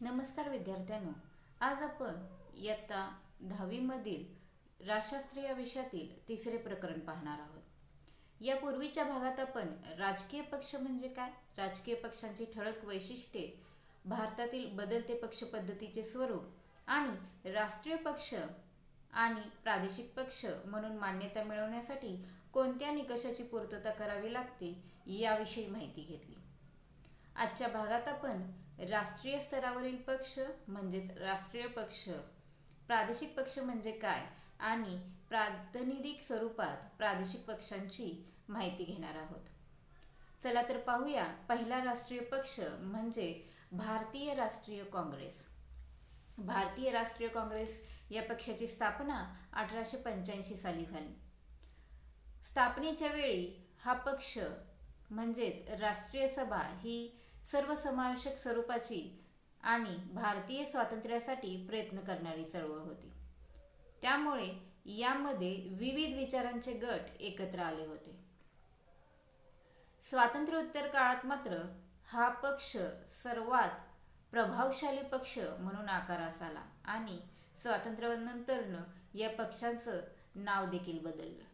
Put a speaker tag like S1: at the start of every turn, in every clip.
S1: नमस्कार विद्यार्थ्यांनो आज आपण इयत्ता दहावीमधील राजशास्त्र या विषयातील तिसरे प्रकरण पाहणार आहोत. या पूर्वीच्या भागात आपण राजकीय पक्ष म्हणजे काय? राजकीय पक्षांची ठळक वैशिष्ट्ये भारतातील बदलते पक्ष पद्धतीचे स्वरूप आणि राष्ट्रीय पक्ष आणि प्रादेशिक पक्ष म्हणून मान्यता मिळवण्यासाठी कोणत्या निकषाची पूर्तता करावी लागते याविषयी माहिती घेतली. आजच्या भागात आपण राष्ट्रीय स्तरावरील पक्ष म्हणजेच राष्ट्रीय पक्ष. प्रादेशिक पक्ष म्हणजे काय? आणि प्रातिनिधिक स्वरूपात प्रादेशिक पक्षांची माहिती घेणार आहोत. चला तर पाहूया पहिला राष्ट्रीय पक्ष म्हणजे भारतीय राष्ट्रीय काँग्रेस. भारतीय राष्ट्रीय काँग्रेस या पक्षाची स्थापना अठराशे पंच्याऐंशी साली झाली. स्थापनेच्या वेळी हा पक्ष म्हणजेच राष्ट्रीय सभा ही सर्वसमावेशक स्वरूपाची आणि भारतीय स्वातंत्र्यासाठी प्रयत्न करणारी चळवळ होती. त्यामुळे यामध्ये विविध विचारांचे गट एकत्र आले होते. स्वातंत्र्योत्तर काळात मात्र हा पक्ष सर्वात प्रभावशाली पक्ष म्हणून आकारास आला आणि स्वातंत्र्यानंतरनं या पक्षाचं नाव देखील बदललं.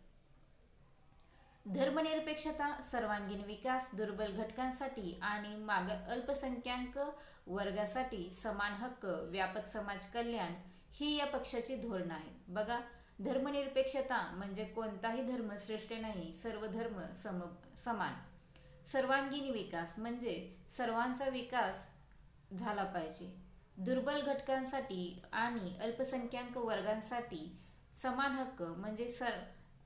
S1: धर्मनिरपेक्षता सर्वांगीण विकास दुर्बल घटकांसाठी आणि माग अल्पसंख्याक वर्गासाठी समान हक्क व्यापक समाज कल्याण ही या पक्षाची धोरण आहे. बघा धर्मनिरपेक्षता म्हणजे कोणताही धर्म श्रेष्ठ नाही सर्व धर्म सम समान. सर्वांगीण विकास म्हणजे सर्वांचा विकास झाला पाहिजे. दुर्बल घटकांसाठी आणि अल्पसंख्याक वर्गांसाठी समान हक्क म्हणजे सर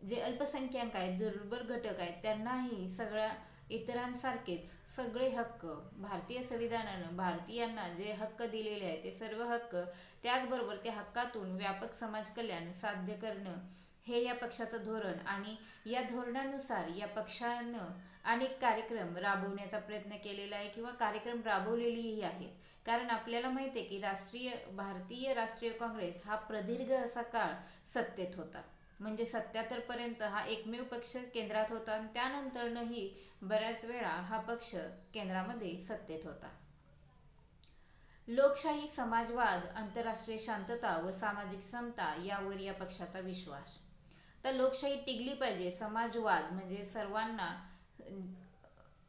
S1: जे अल्पसंख्याक आहेत दुर्बल घटक आहेत त्यांनाही सगळ्या इतरांसारखेच सगळे हक्क भारतीय संविधानानं भारतीयांना जे हक्क दिलेले आहेत ते सर्व हक्क त्याचबरोबर त्या हक्कातून व्यापक समाज कल्याण साध्य करणं हे या पक्षाचं धोरण आणि या धोरणानुसार या पक्षानं अनेक कार्यक्रम राबवण्याचा प्रयत्न केलेला आहे किंवा कार्यक्रम राबवलेलेही आहेत. कारण आपल्याला माहिती आहे की राष्ट्रीय भारतीय राष्ट्रीय काँग्रेस हा प्रदीर्घ असा काळ सत्तेत होता. म्हणजे सत्याहत्तर पर्यंत हा एकमेव पक्ष केंद्रात होता आणि त्यानंतरनंही बऱ्याच वेळा हा पक्ष केंद्रामध्ये सत्तेत होता. लोकशाही समाजवाद आंतरराष्ट्रीय शांतता व सामाजिक समता यावर या पक्षाचा विश्वास. तर लोकशाही टिकली पाहिजे समाजवाद म्हणजे सर्वांना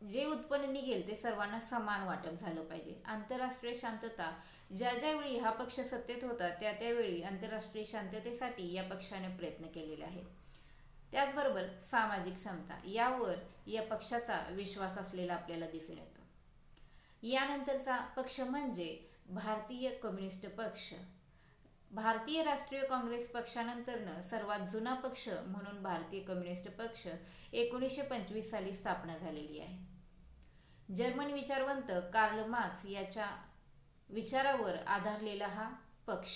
S1: जे उत्पन्न निघेल ते सर्वांना समान वाटप झालं पाहिजे. आंतरराष्ट्रीय शांतता ज्या ज्यावेळी हा पक्ष सत्तेत होता त्या त्यावेळी आंतरराष्ट्रीय शांततेसाठी या पक्षाने प्रयत्न केलेले आहेत. त्याचबरोबर सामाजिक समता यावर या पक्षाचा विश्वास असलेला आपल्याला दिसून येतो. यानंतरचा पक्ष म्हणजे भारतीय कम्युनिस्ट पक्ष. भारतीय राष्ट्रीय काँग्रेस पक्षानंतरनं सर्वात जुना पक्ष म्हणून भारतीय कम्युनिस्ट पक्ष एकोणीसशे पंचवीस साली स्थापना झालेली आहे. जर्मन विचारवंत कार्ल मार्क्स याच्या विचारावर आधारलेला हा पक्ष.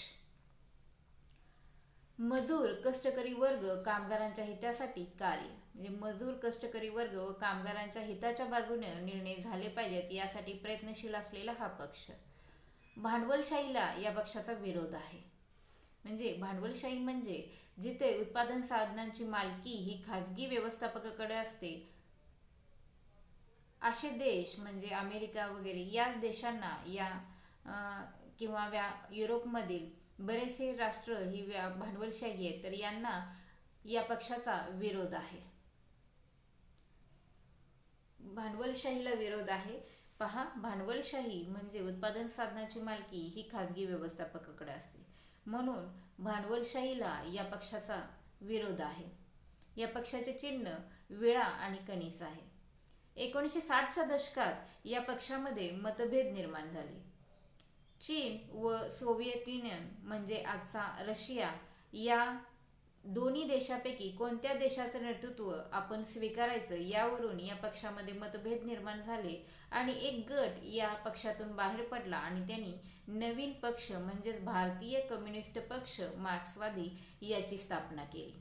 S1: मजूर कष्टकरी वर्ग कामगारांच्या हितासाठी कार्य. म्हणजे मजूर कष्टकरी वर्ग व कामगारांच्या हिताच्या बाजूने निर्णय झाले पाहिजेत यासाठी प्रयत्नशील असलेला हा पक्ष. भांडवलशाहीला या पक्षाचा विरोध आहे. म्हणजे भांडवलशाही म्हणजे जिथे उत्पादन साधनांची मालकी ही खाजगी व्यवस्थापकाकडे असते. असे देश म्हणजे अमेरिका वगैरे या देशांना या किंवा व्या युरोपमधील बरेचसे राष्ट्र ही व्या भांडवलशाही आहेत तर यांना या पक्षाचा विरोध आहे. भांडवलशाहीला विरोध आहे. पहा भांडवलशाही म्हणजे उत्पादन साधनाची मालकी ही खाजगी व्यवस्थापकाकडे असते. म्हणून भांडवलशाहीला या पक्षाचा विरोध आहे. या पक्षाचे चिन्ह विळा आणि कणीस आहे. एकोणीसशे साठच्या दशकात या पक्षामध्ये मतभेद निर्माण झाले. चीन व सोव्हिएत युनियन म्हणजे आजचा रशिया या दोन्ही देशापैकी कोणत्या देशाचं नेतृत्व आपण स्वीकारायचं यावरून या पक्षामध्ये मतभेद निर्माण झाले आणि एक गट या पक्षातून बाहेर पडला आणि त्यांनी नवीन पक्ष म्हणजेच भारतीय कम्युनिस्ट पक्ष मार्क्सवादी याची स्थापना केली.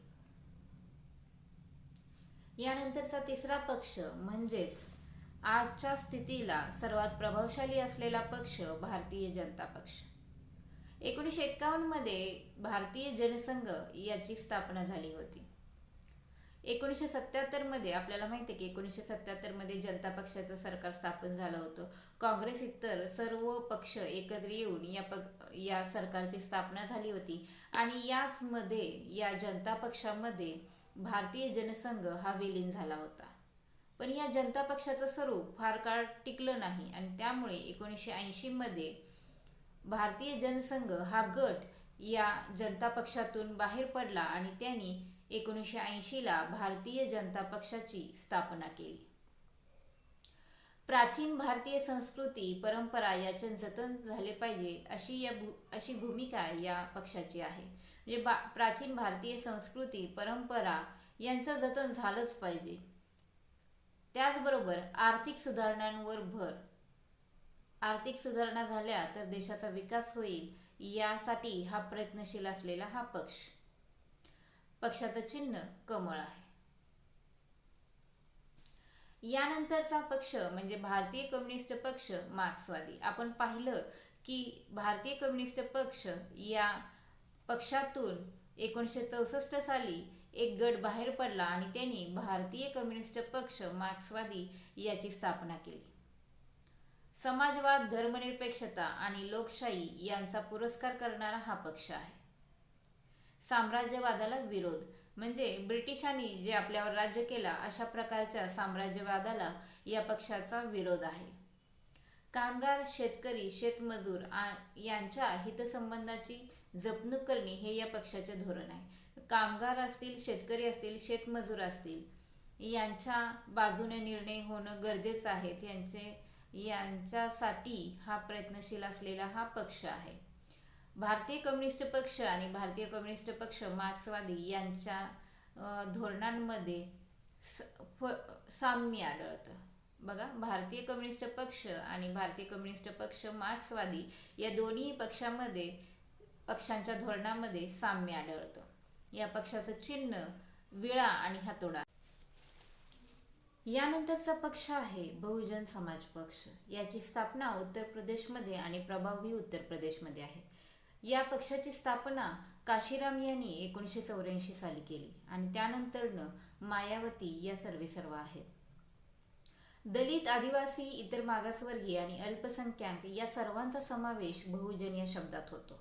S1: यानंतरचा तिसरा पक्ष म्हणजेच आजच्या स्थितीला सर्वात प्रभावशाली असलेला पक्ष भारतीय जनता पक्ष. एकोणीसशे एक्कावन्नमध्ये भारतीय जनसंघ याची स्थापना झाली होती. एकोणीसशे सत्त्याहत्तरमध्ये आपल्याला माहिती आहे की एकोणीसशे सत्त्याहत्तरमध्ये जनता पक्षाचं सरकार स्थापन झालं होतं. काँग्रेस इतर सर्व पक्ष एकत्र येऊन या पक या सरकारची स्थापना झाली होती. आणि याचमध्ये या जनता पक्षामध्ये भारतीय जनसंघ हा विलीन झाला होता. पण या जनता पक्षाचं स्वरूप फार काळ टिकलं नाही आणि त्यामुळे एकोणीसशे ऐंशीमध्ये भारतीय जनसंघ हा गट या जनता पक्षातून बाहेर पडला आणि त्यांनी एकोणीसशे ऐंशीला भारतीय जनता पक्षाची स्थापना केली. प्राचीन भारतीय संस्कृती परंपरा याचे जतन झाले पाहिजे अशी या भू अशी भूमिका या पक्षाची आहे. म्हणजे बा प्राचीन भारतीय संस्कृती परंपरा यांचं जतन झालंच पाहिजे. त्याचबरोबर आर्थिक सुधारणांवर भर आर्थिक सुधारणा झाल्या तर देशाचा विकास होईल यासाठी हा प्रयत्नशील असलेला हा पक्ष. पक्षाचं चिन्ह कमळ आहे. यानंतरचा पक्ष म्हणजे भारतीय कम्युनिस्ट पक्ष मार्क्सवादी. आपण पाहिलं की भारतीय कम्युनिस्ट पक्ष या पक्षातून एकोणीसशे चौसष्ट साली एक गट बाहेर पडला आणि त्यांनी भारतीय कम्युनिस्ट पक्ष मार्क्सवादी याची स्थापना केली. समाजवाद धर्मनिरपेक्षता आणि लोकशाही यांचा पुरस्कार करणारा हा पक्ष आहे. साम्राज्यवादाला विरोध म्हणजे ब्रिटिशांनी जे आपल्यावर राज्य केला अशा प्रकारच्या साम्राज्यवादाला या पक्षाचा विरोध आहे. कामगार शेतकरी शेतमजूर यांच्या हितसंबंधाची जपणूक करणे हे या पक्षाचे धोरण आहे. कामगार असतील शेतकरी असतील शेतमजूर असतील यांच्या बाजूने निर्णय होणं गरजेचं आहे. यांचे यांच्यासाठी हा प्रयत्नशील असलेला हा पक्ष आहे. भारतीय कम्युनिस्ट पक्ष आणि भारतीय कम्युनिस्ट पक्ष मार्क्सवादी यांच्या धोरणांमध्ये साम्य आढळतं. बघा भारतीय कम्युनिस्ट पक्ष आणि भारतीय कम्युनिस्ट पक्ष मार्क्सवादी या दोन्ही पक्षामध्ये पक्षांच्या धोरणामध्ये साम्य आढळतं. या पक्षाचं चिन्ह विळा आणि हातोडा. यानंतरचा पक्ष आहे बहुजन समाज पक्ष. याची स्थापना उत्तर प्रदेशमध्ये आणि प्रभावी उत्तर प्रदेशमध्ये आहे. या पक्षाची स्थापना काशीराम यांनी एकोणीसशे चौऱ्याऐंशी साली केली आणि त्यानंतरनं मायावती या सर्वे सर्व आहेत. दलित आदिवासी इतर मागासवर्गीय आणि अल्पसंख्याक या सर्वांचा समावेश बहुजन या शब्दात होतो.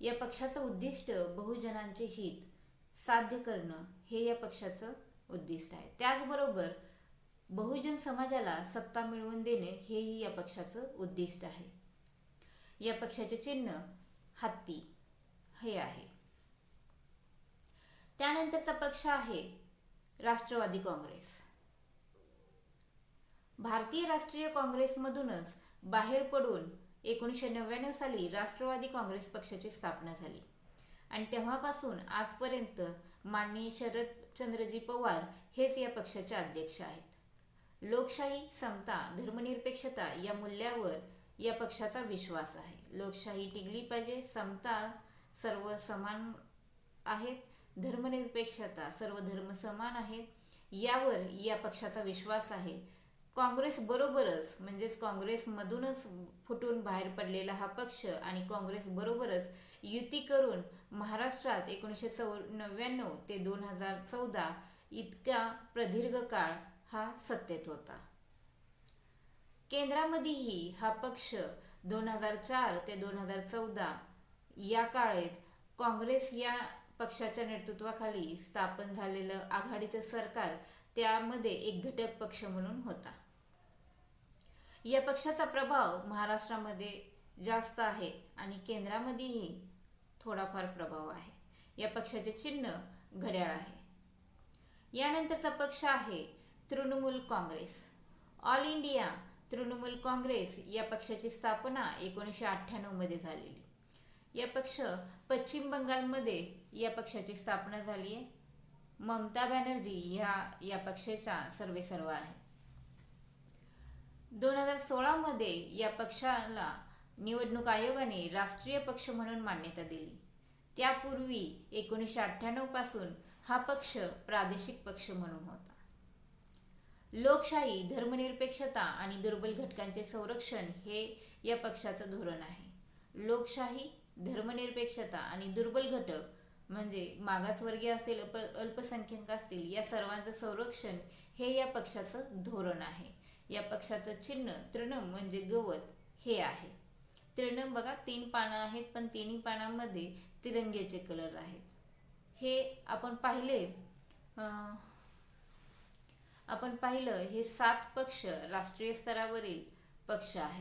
S1: या पक्षाचं उद्दिष्ट बहुजनांचे हित साध्य करणं हे या पक्षाचं उद्दिष्ट आहे. त्याचबरोबर बहुजन समाजाला सत्ता मिळवून देणे हेही या पक्षाचं उद्दिष्ट आहे. या पक्षाचे चिन्ह हत्ती हे आहे. त्यानंतरचा पक्ष आहे राष्ट्रवादी काँग्रेस. भारतीय राष्ट्रीय काँग्रेसमधूनच बाहेर पडून एकोणीसशे नव्याण्णव साली राष्ट्रवादी काँग्रेस पक्षाची स्थापना झाली. आणि तेव्हापासून आजपर्यंत माननीय शरदचंद्रजी पवार हेच या पक्षाचे अध्यक्ष आहेत. लोकशाही समता धर्मनिरपेक्षता या मूल्यावर या पक्षाचा विश्वास आहे. लोकशाही टिकली पाहिजे समता सर्व समान आहेत धर्मनिरपेक्षता सर्व धर्म समान आहेत यावर या पक्षाचा विश्वास आहे. काँग्रेस बरोबरच म्हणजेच काँग्रेसमधूनच फुटून बाहेर पडलेला हा पक्ष आणि काँग्रेस बरोबरच युती करून महाराष्ट्रात एकोणीसशे चौ नव्याण्णव ते दोन हजार चौदा इतका प्रदीर्घ काळ हा सत्तेत होता. केंद्रामध्येही हा पक्ष दोन हजार चार ते दोन हजार चौदा या काळेत काँग्रेस या पक्षाच्या नेतृत्वाखाली स्थापन झालेलं आघाडीचं सरकार त्यामध्ये एक घटक पक्ष म्हणून होता. या पक्षाचा प्रभाव महाराष्ट्रामध्ये जास्त आहे आणि केंद्रामध्येही थोडाफार प्रभाव आहे. या पक्षाचे चिन्ह घड्याळ आहे. यानंतरचा पक्ष आहे Trinamool Congress. All India Trinamool Congress या पक्षाची स्थापना एकोणीसशे अठ्ठ्याण्णवमध्ये झालेली. या पक्ष पश्चिम बंगालमध्ये या पक्षाची स्थापना झाली आहे. ममता बॅनर्जी ह्या या पक्षाच्या सर्वे सर्व आहे. दोन हजार सोळामध्ये या पक्षाला निवडणूक आयोगाने राष्ट्रीय पक्ष म्हणून मान्यता दिली. त्यापूर्वी एकोणीसशे अठ्ठ्याण्णवपासून हा पक्ष प्रादेशिक पक्ष म्हणून होता. लोकशाही धर्मनिरपेक्षता आणि दुर्बल घटकांचे संरक्षण हे या पक्षाचं धोरण आहे. लोकशाही धर्मनिरपेक्षता आणि दुर्बल घटक म्हणजे मागासवर्गीय असतील अल्प अल्पसंख्याक असतील या सर्वांचं संरक्षण हे या पक्षाचं धोरण आहे. या पक्षाचं चिन्ह तृणम म्हणजे गवत हे आहे. तृणम बघा तीन पानं आहेत पण तिन्ही पानांमध्ये तिरंग्याचे कलर आहेत. हे आपण पाहिले आपण पाहिलं हे सात पक्ष राष्ट्रीय स्तरावरील पक्ष आहेत.